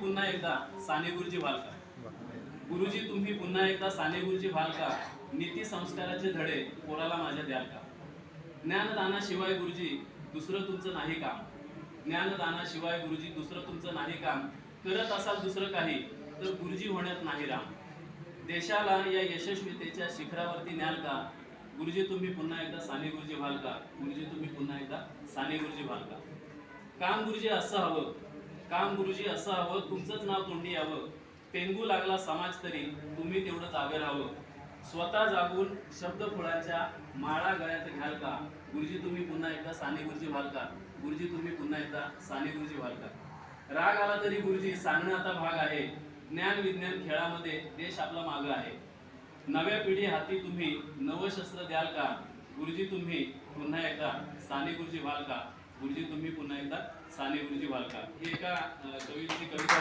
पुन्हा एकदा साने गुरुजी व्हाल गुरुजी तुम्ही पुन्हा एकदा साने गुरुजी व्हाल नीती संस्काराचे धडे पोराला माझ्या द्याल का ज्ञानदानाशिवाय गुरुजी दुसरं तुमचं नाही काम. ज्ञानदानाशिवाय गुरुजी दुसरं तुमचं नाही काम. करत असाल दुसरं काही तर गुरुजी होण्यात नाही राम. देशाला या यशस्वीतेच्या शिखरावरती न्याल का गुरुजी तुम्ही पुन्हा एकदा साने गुरुजी व्हाल का गुरुजी तुम्ही पुन्हा एकदा साने गुरुजी व्हाल का काम गुरुजी असं हवं. काम गुरुजी असं हवं तुमचंच नाव तोंडी यावं. पेंगू लागला समाज तरी तुम्ही तेवढं जागे राहावं. स्वतः जागून शब्द फुलांच्या माळा गळ्यात घ्याल का? गुरुजी तुम्ही पुन्हा एकदा साने गुरुजी व्हाल का? गुरुजी तुम्ही पुन्हा एकदा साने गुरुजी व्हाल का? राग आला तरी गुरुजी सांगणं आता भाग आहे. ज्ञान विज्ञान खेळामध्ये देश आपला माग आहे. नव्या पिढी हाती तुम्ही नवशस्त्र द्याल का? गुरुजी तुम्ही पुन्हा एकदा साने गुरुजी व्हाल का? गुरुजी तुम्ही पुन्हा एकदा साने गुरुजी वालका का? ही एका कवीची कविता